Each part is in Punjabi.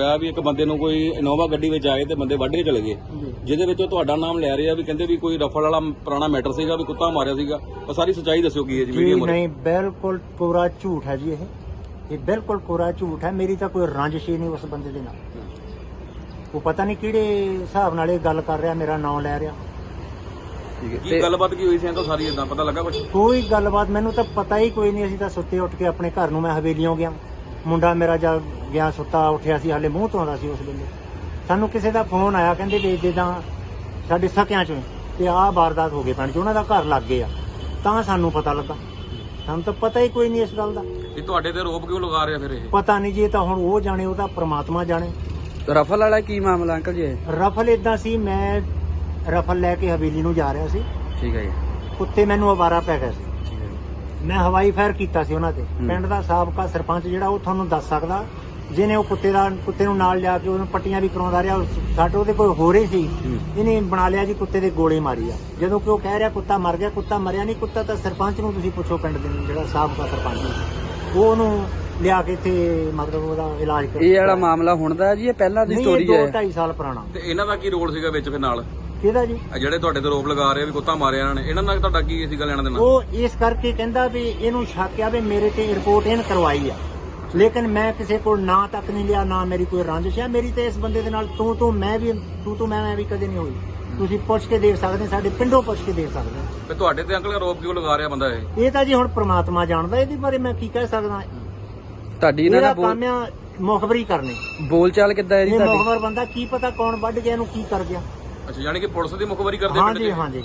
ਹੋਇਆ ਵੀ ਇੱਕ ਬੰਦੇ ਨੂੰ ਕੋਈ ਇਨੋਵਾ ਗੱਡੀ ਵਿੱਚ ਆਏ ਤੇ ਬੰਦੇ ਵੱਢ ਕੇ ਚਲੇ ਗਏ। ਜਿਹਦੇ ਵਿੱਚ ਉਹ ਤੁਹਾਡਾ ਨਾਮ ਲੈ ਰਹੇ ਆ ਵੀ ਕਹਿੰਦੇ ਵੀ ਕੋਈ ਰਫਲ ਵਾਲਾ ਪੁਰਾਣਾ ਮੈਟਰ ਸੀਗਾ ਵੀ ਕੁੱਤਾ ਮਾਰਿਆ ਸੀਗਾ। ਉਹ ਸਾਰੀ ਸੱਚਾਈ ਦੱਸਿਓ ਕੀ ਹੈ ਜੀ ਜੀ ਮੀਡੀਆ ਮੋਰੇ। ਨਹੀਂ ਬਿਲਕੁਲ ਪੂਰਾ ਝੂਠ ਹੈ ਜੀ ਇਹ। ਇਹ ਬਿਲਕੁਲ ਪੂਰਾ ਝੂਠ ਹੈ। ਮੇਰੀ ਤਾਂ ਕੋਈ ਰੰਜਿਸ਼ ਹੀ ਨਹੀਂ ਉਸ ਬੰਦੇ ਦੇ ਨਾਲ। ਉਹ ਪਤਾ ਨਹੀਂ ਕਿਹੜੇ ਹਿਸਾਬ ਨਾਲ ਇਹ ਗੱਲ ਕਰ ਰਿਹਾ ਮੇਰਾ ਨਾਮ ਲੈ ਰਿਹਾ। ਠੀਕ ਹੈ। ਕੀ ਤੇ ਗੱਲਬਾਤ ਕੀ ਹੋਈ ਸੀ ਅੰਕਲ ਸਾਰੀ ਇਦਾਂ ਪਤਾ ਲੱਗਾ ਕੁਝ ਕੋਈ ਗੱਲਬਾਤ ਮੈਨੂੰ ਤਾਂ ਪਤਾ ਹੀ ਕੋਈ ਨਹੀਂ। ਅਸੀਂ ਤਾਂ ਸੁੱਤੇ ਉੱਠ ਕੇ ਆਪਣੇ ਘਰ ਨੂੰ ਮੈਂ ਹਵੇਲੀਓਂ ਗਿਆ। ਮੁੰਡਾ ਮੇਰਾ ਜਦ ਗਿਆ ਸੁੱਤਾ ਉੱਠਿਆ ਸੀ ਹਾਲੇ ਮੂੰਹ ਧੋਂਦਾ ਸੀ ਉਸ ਵੇਲੇ। ਸਾਨੂੰ ਕਿਸੇ ਦਾ ਫੋਨ ਆਇਆ ਕਹਿੰਦੇ ਵੀ ਜਿੱਦਾਂ ਸਾਡੇ ਸਕਿਆਂ ਚੋਂ ਤੇ ਆਹ ਵਾਰਦਾਤ ਹੋ ਗਈ ਪਿੰਡ 'ਚ ਉਹਨਾਂ ਦਾ ਘਰ ਲੱਗ ਗਿਆ। ਤਾਂ ਸਾਨੂੰ ਪਤਾ ਲੱਗਾ। ਸਾਨੂੰ ਤਾਂ ਪਤਾ ਹੀ ਕੋਈ ਨਹੀਂ ਇਸ ਗੱਲ ਦਾ। ਇਹ ਤੁਹਾਡੇ ਤੇ ਆਰੋਪ ਕਿਉਂ ਲਗਾ ਰਿਹਾ ਫਿਰ ਇਹ? ਪਤਾ ਨਹੀਂ ਜੀ ਇਹ ਤਾਂ ਹੁਣ ਉਹ ਜਾਣੇ ਉਹਦਾ ਪ੍ਰਮਾਤਮਾ ਜਾਣੇ। ਰਫਲ ਵਾਲਾ ਕੀ ਮਾਮਲਾ ਅੰਕਲ ਜੀ? ਰਫਲ ਇਦਾਂ ਸੀ ਮੈਂ ਰਫਲ ਲੈ ਕੇ ਹਵੇਲੀ ਨੂੰ ਜਾ ਰਿਹਾ ਸੀ। ਠੀਕ ਹੈ ਜੀ। ਕੁੱਤੇ ਮੈਨੂੰ ਅਵਾਰਾ ਪੈ ਗਏ ਸੀ। ਮੈਂ ਹਵਾਈ ਫਾਇਰ ਕੀਤਾ ਸੀ ਉਹਨਾਂ ਤੇ। ਪਿੰਡ ਦਾ ਸਾਬਕਾ ਸਰਪੰਚ ਜਿਹੜਾ ਉਹ ਤੁਹਾਨੂੰ ਦੱਸ ਸਕਦਾ ਜਿਹਨੇ ਉਹ ਕੁੱਤੇ ਦਾ ਕੁੱਤੇ ਨੂੰ ਨਾਲ ਲਿਆ ਕੇ ਉਹਨੂੰ ਪੱਟੀਆਂ ਵੀ ਕਰਾਉਂਦਾ ਰਿਹਾ ਸਾਡੇ ਉਹਦੇ ਕੋਲ ਹੋ ਰਹੀ ਸੀ। ਇਹਨੇ ਬਣਾ ਲਿਆ ਜੀ ਕੁੱਤੇ ਦੇ ਗੋਲੀ ਮਾਰੀ ਆ। ਜਦੋਂ ਕਿ ਉਹ ਕਹਿ ਰਿਹਾ ਕੁੱਤਾ ਮਰ ਗਿਆ ਕੁੱਤਾ ਮਰਿਆ ਨਹੀਂ ਕੁੱਤਾ ਤਾਂ ਸਰਪੰਚ ਨੂੰ ਤੁਸੀਂ ਪੁੱਛੋ ਪਿੰਡ ਦੇ ਜਿਹੜਾ ਸਾਬਕਾ ਸਰਪੰਚ। ਉਹ ਉਹਨੂੰ ਲਿਆ ਕੇ ਇੱਥੇ ਮਤਲਬ ਉਹਦਾ ਇਲਾਜ ਕਰ ਇਹ ਵਾਲਾ ਮਾਮਲਾ ਹੁਣ ਦਾ ਜੀ ਇਹ ਪਹਿਲਾਂ ਦੀ ਸਟੋਰੀ ਇਹ ਹੈ। 2.5 ਸਾਲ ਪੁਰਾਣਾ। ਤੇ ਇਹਨਾਂ ਦਾ ਕੀ ਰੋਲ ਸੀਗਾ ਵਿੱਚ ਫਿਰ ਨਾਲ? ਕਿਹਦਾ ਜੀ? ਆ ਜਿਹੜੇ ਤੁਹਾਡੇ ਤੇ ਆਰੋਪ ਲਗਾ ਰਹੇ ਆ ਵੀ ਕੁੱਤਾ ਮਾਰਿਆ ਇਹਨਾਂ ਨੇ ਇਹਨਾਂ ਨਾਲ ਤੁਹਾਡਾ ਕੀ ਸੀਗਾ ਲੈਣਾ ਦੇਣਾ? ਉਹ ਇਸ ਕਰਕੇ ਕਹਿੰਦਾ ਵੀ ਇਹਨੂੰ ਸ਼ੱਕ ਆ ਵੀ ਮੇਰੇ ਤੇ ਰਿਪੋਰਟ ਇਹਨ ਕਰਵਾਈ ਆ। ਲੇਕਿਨ ਮੈਂ ਕਿਸੇ ਕੋਲ ਨਾਂ ਤੱਕ ਨਹੀਂ ਲਿਆ ਨਾ ਮੇਰੀ ਕੋਈ ਰੰਜਿਸ਼ ਹੈ ਮੇਰੀ ਤੇ ਇਸ ਬੰਦੇ ਦੇ ਨਾਲ ਤੂੰ ਤੂੰ ਮੈਂ ਵੀ ਤੂੰ ਤੂੰ ਮੈਂ ਮੈਂ ਵੀ ਕਦੇ ਨਹੀਂ ਹੋਈ। ਤੁਸੀਂ ਪੁੱਛ ਕੇ ਦੇਖ ਸਕਦੇ ਹੋ, ਸਾਡੇ ਪਿੰਡੋਂ ਪੁੱਛ ਕੇ ਦੇਖ ਸਕਦੇ ਹੋ। ਤੇ ਤੁਹਾਡੇ ਤੇ ਅੰਕਲ ਆਰੋਪ ਕਿਉਂ ਲਗਾ ਰਿਹਾ ਬੰਦਾ ਇਹ? ਇਹ ਤਾਂ ਜੀ ਹੁਣ ਪ੍ਰਮਾਤਮਾ ਜਾਣਦਾ ਇਹਦੇ ਬਾਰੇ ਮੈਂ ਕੀ ਕਹਿ ਸਕਦਾ? ਤੁਹਾਡੀ ਇਹਨਾਂ ਦਾ ਬੋਲ ਕੰਮ ਆ ਮੁਖਬਰੀ ਕਰਨੀ। ਬੋਲਚਾਲ ਕਿੱਦਾਂ ਹੈ ਜੀ ਇਹ ਤੁਹਾਡੀ? ਮੁਖਬਰ ਬੰਦਾ ਕੀ ਪਤਾ ਕੌਣ ਵੱਢ ਗਿਆ ਇਹਨੂੰ ਕੀ ਕਰ ਗਿਆ। ਅੱਛਾ ਯਾਨੀ ਕਿ ਪੁਲਿਸ ਦੀ ਮੁਖਬਰੀ ਕਰਦੇ ਹਾਂਜੀ ਹਾਂਜੀ।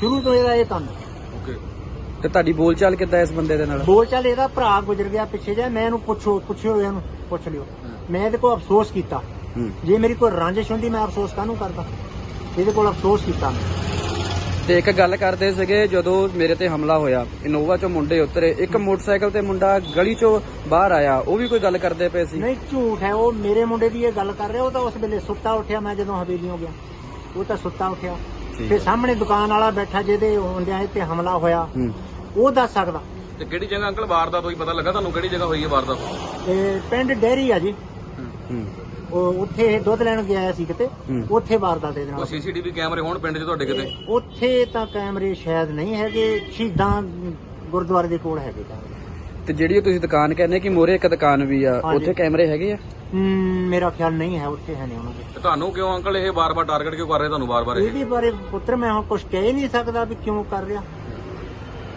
ਸ਼ੁਰੂ ਤੋਂ ਇਹਦਾ ਇਹ ਕੰਮ। ਓਕੇ ਤੇ ਤੁਹਾਡੀ ਬੋਲਚਾਲ ਕਿੱਦਾਂ ਇਸ ਬੰਦੇ ਦੇ ਨਾਲ? ਬੋਲ ਚੱਲ ਇਹਦਾ ਭਰਾ ਗੁਜ਼ਰ ਗਿਆ ਪਿੱਛੇ ਜਾ ਮੈਂ ਇਹਨੂੰ ਪੁੱਛੋ ਪੁੱਛਿਓ ਇਹਨੂੰ ਪੁੱਛ ਲਿਓ। ਮੈਂ ਇਹਦੇ ਕੋਲ ਅਫਸੋਸ ਕੀਤਾ। ਹੂੰ। ਜੇ ਮੇਰੀ ਕੋਈ ਰੰਜਿਸ਼ ਹੁੰਦੀ ਮੈਂ ਅਫਸੋਸ ਕਾਹਨੂੰ ਕਰਦਾ? ਇਹਦੇ ਕੋਲ ਅਫਸੋਸ ਕੀਤਾ ਮੈਂ। ਤੇ ਇੱਕ ਗੱਲ ਕਰਦੇ ਸੀਗੇ ਜਦੋਂ ਮੇਰੇ ਤੇ ਹਮਲਾ ਹੋਇਆ ਇਨੋਵਾ ਚੋਂ ਮੁੰਡੇ ਉਤਰੇ ਇੱਕ ਮੋਟਰਸਾਈਕਲ ਤੇ ਮੁੰਡਾ ਗਲੀ ਚੋਂ ਬਾਹਰ ਆਇਆ ਉਹ ਵੀ ਕੋਈ ਗੱਲ ਕਰਦੇ ਪਏ ਸੀ? ਨਹੀਂ ਝੂਠ ਹੈ ਉਹ ਮੇਰੇ ਮੁੰਡੇ ਦੀ ਇਹ ਗੱਲ ਕਰ ਰਿਹਾ ਉਹ ਤਾਂ ਉਸ ਵੇਲੇ ਸੁੱਤਾ ਉੱਠਿਆ ਮੈਂ ਜਦੋਂ ਹਵੇਲੀਓਂ ਗਿਆ। ਉਹ ਤਾਂ ਸੁੱਤਾ ਉੱਠਿਆ। ਠੀਕ ਹੈ। ਸਾਹਮਣੇ ਦੁਕਾਨ ਵਾਲਾ ਬੈਠਾ ਜਿਹਦੇ ਹੁੰਦਿਆਂ ਇਹ ਤੇ ਹਮਲਾ ਹੋਇਆ। ਹੂੰ। ਉਹ ਦੱਸ ਸਕਦਾ। ਤੇ ਕਿਹੜੀ ਜਗ੍ਹਾ ਅੰਕਲ ਵਾਰਦਾਤ ਹੋਈ? ਪਤਾ ਲੱਗਾ ਤੁਹਾਨੂੰ ਕਿਹੜੀ ਜਗ੍ਹਾ ਹੋਈ ਹੈ ਵਾਰਦਾਤ? ਤੇ ਪਿੰਡ ਡੇਰੀ ਆ ਜੀ। ਹੂੰ। ਉਹ ਉੱਥੇ ਇਹ ਦੁੱਧ ਲੈਣ ਗਿਆ ਸੀ ਕਿਤੇ। ਹੂੰ। ਉੱਥੇ ਵਾਰਦਾਤ ਇਹਦੇ ਉਹ ਨਾਲ ਸੀਸੀਟੀਵੀ ਕੈਮਰੇ ਹੋਣ ਪਿੰਡ 'ਚ ਤੁਹਾਡੇ ਕਿਤੇ? ਉੱਥੇ ਤਾਂ ਕੈਮਰੇ ਸ਼ਾਇਦ ਨਹੀਂ ਹੈਗੇ। ਸ਼ਹੀਦਾਂ ਗੁਰਦੁਆਰੇ ਦੇ ਕੋਲ ਹੈਗੇ ਕੈਮਰੇ। ਤੇ ਜਿਹੜੀ ਉਹ ਤੁਸੀਂ ਦੁਕਾਨ ਕਹਿੰਦੇ ਕਿ ਮੋਰੇ ਇੱਕ ਦੁਕਾਨ ਵੀ ਆ ਹਾਂਜੀ। ਉੱਥੇ ਕੈਮਰੇ ਹੈਗੇ ਆ? ਹਮ, ਮੇਰਾ ਖਿਆਲ ਨਹੀਂ ਹੈ ਉੱਥੇ ਹੈ ਨਹੀਂ ਉਹਨਾਂ ਦੇ। ਤੇ ਤੁਹਾਨੂੰ ਕਿਉਂ ਅੰਕਲ ਇਹ ਵਾਰ-ਵਾਰ ਟਾਰਗੇਟ ਕਿਉਂ ਕਰ ਰਹੇ ਤੁਹਾਨੂੰ ਵਾਰ-ਵਾਰ ਇਹ? ਇਹਦੇ ਬਾਰੇ ਪੁੱਤਰ ਮੈਂ ਹੁਣ ਕੁਝ ਕਹਿ ਨਹੀਂ ਸਕਦਾ ਵੀ ਕਿਉਂ ਕਰ ਰਿਹਾ।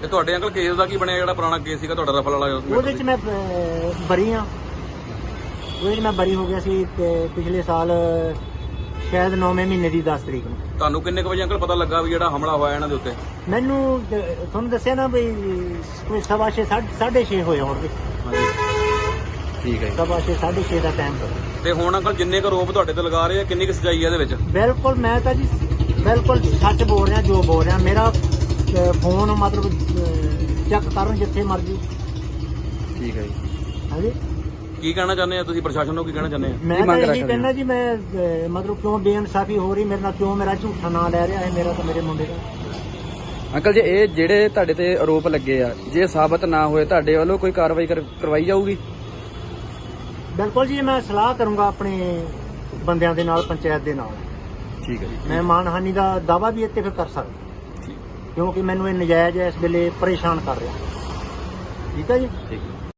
ਤੇ ਤੁਹਾਡੇ ਅੰਕਲ ਕੇਸ ਦਾ ਕੀ ਬਣਿਆ ਜਿਹੜਾ ਪੁਰਾਣਾ ਕੇਸ ਸੀਗਾ ਤੁਹਾਡਾ ਰਫਲ ਵਾਲਾ? ਉਹਦੇ ਚ ਮੈਂ ਅਹ, ਬਰੀ ਆ ਉਹਦੇ ਚ ਮੈਂ ਬਰੀ ਹੋ ਗਿਆ ਸੀ ਤੇ ਪਿਛਲੇ ਸਾਲ ਸ਼ਾਇਦ 9ਵੇਂ ਮਹੀਨੇ ਦੀ 10 ਤਰੀਕ ਨੂੰ। ਤੁਹਾਨੂੰ ਕਿੰਨੇ ਕੁ ਵਜੇ ਅੰਕਲ ਪਤਾ ਲੱਗਾ ਵੀ ਜਿਹੜਾ ਹਮਲਾ ਹੋਇਆ ਇਹਨਾਂ ਦੇ ਉੱਤੇ? ਮੈਨੂੰ ਤੁਹਾਨੂੰ ਦੱਸਿਆ ਨਾ ਵੀ ਕੋਈ ਸਵਾ ਛੇ, ਸਾਢੇ ਸਾਢੇ ਛੇ ਹੋਏ ਹੋਣਗੇ। ਠੀਕ ਹੈ ਜੀ। ਸਵਾ ਛੇ, ਸਾਢੇ ਛੇ ਦਾ ਟਾਈਮ ਸੀ ਤੇ ਹੁਣ ਅੰਕਲ ਜਿੰਨੇ ਕੁ ਆਰੋਪ ਤੁਹਾਡੇ ਤੇ ਲਗਾ ਰਹੇ ਆ ਕਿੰਨੀ ਕੁ ਸਚਾਈ ਹੈ ਇਹਦੇ ਵਿੱਚ? ਬਿਲਕੁਲ ਮੈਂ ਤਾਂ ਜੀ ਬਿਲਕੁਲ ਸੱਚ ਬੋਲ ਰਿਹਾ ਜੋ ਬੋਲ ਰਿਹਾ। ਮੇਰਾ ਅਹ, ਫੋਨ ਮਤਲਬ ਚੈੱਕ ਕਰਨ ਜਿੱਥੇ ਮਰਜ਼ੀ। ਠੀਕ ਹੈ ਜੀ। ਹਾਂਜੀ? ਕੀ ਕਹਿਣਾ ਚਾਹੁੰਦੇ ਆ ਤੁਸੀਂ? ਪ੍ਰਸ਼ਾਸਨ ਨੂੰ ਕੀ ਕਹਿਣਾ ਚਾਹੁੰਦੇ ਆ? ਮੈਂ ਤਾਂ ਮੰਗ ਇਹੀ ਰੱਖਦੇ ਕਹਿੰਦਾ ਜੀ ਮੈਂ ਅਹ, ਮਤਲਬ ਕਿਉਂ ਬੇਇਨਸਾਫੀ ਹੋ ਰਹੀ? ਮੇਰੇ ਨਾਲ ਕਿਉਂ ਮੇਰਾ ਝੂਠਾ ਨਾਂ ਲੈ ਰਿਹਾ ਹੈ ਮੇਰਾ ਤਾਂ ਮੇਰੇ ਮੁੰਡੇ ਦਾ। ਅੰਕਲ ਜੀ ਇਹ ਜਿਹੜੇ ਤੁਹਾਡੇ ਤੇ ਆਰੋਪ ਲੱਗੇ ਆ ਜੇ ਸਾਬਤ ਨਾ ਹੋਏ ਤੁਹਾਡੇ ਵੱਲੋਂ ਕੋਈ ਕਾਰਵਾਈ ਕਰ- ਕਰਵਾਈ ਜਾਊਗੀ? ਬਿਲਕੁਲ ਜੀ ਮੈਂ ਸਲਾਹ ਕਰੂੰਗਾ ਆਪਣੇ ਬੰਦਿਆਂ ਦੇ ਨਾਲ ਪੰਚਾਇਤ ਦੇ ਨਾਲ। ਠੀਕ ਹੈ ਜੀ ਮੈਂ ਮਾਨਹਾਨੀ ਦਾ ਦਾਵਾ ਵੀ ਇੱਥੇ ਫਿਰ ਕਰ ਸਕਦਾ। ਕਿਉਂਕਿ ਮੈਨੂੰ ਇਹ ਨਜਾਇਜ਼ ਇਸ ਵੇਲੇ ਪਰੇਸ਼ਾਨ ਕਰ ਰਿਹਾ। ਠੀਕ ਹੈ ਜੀ? ਠੀਕ ਹੈ।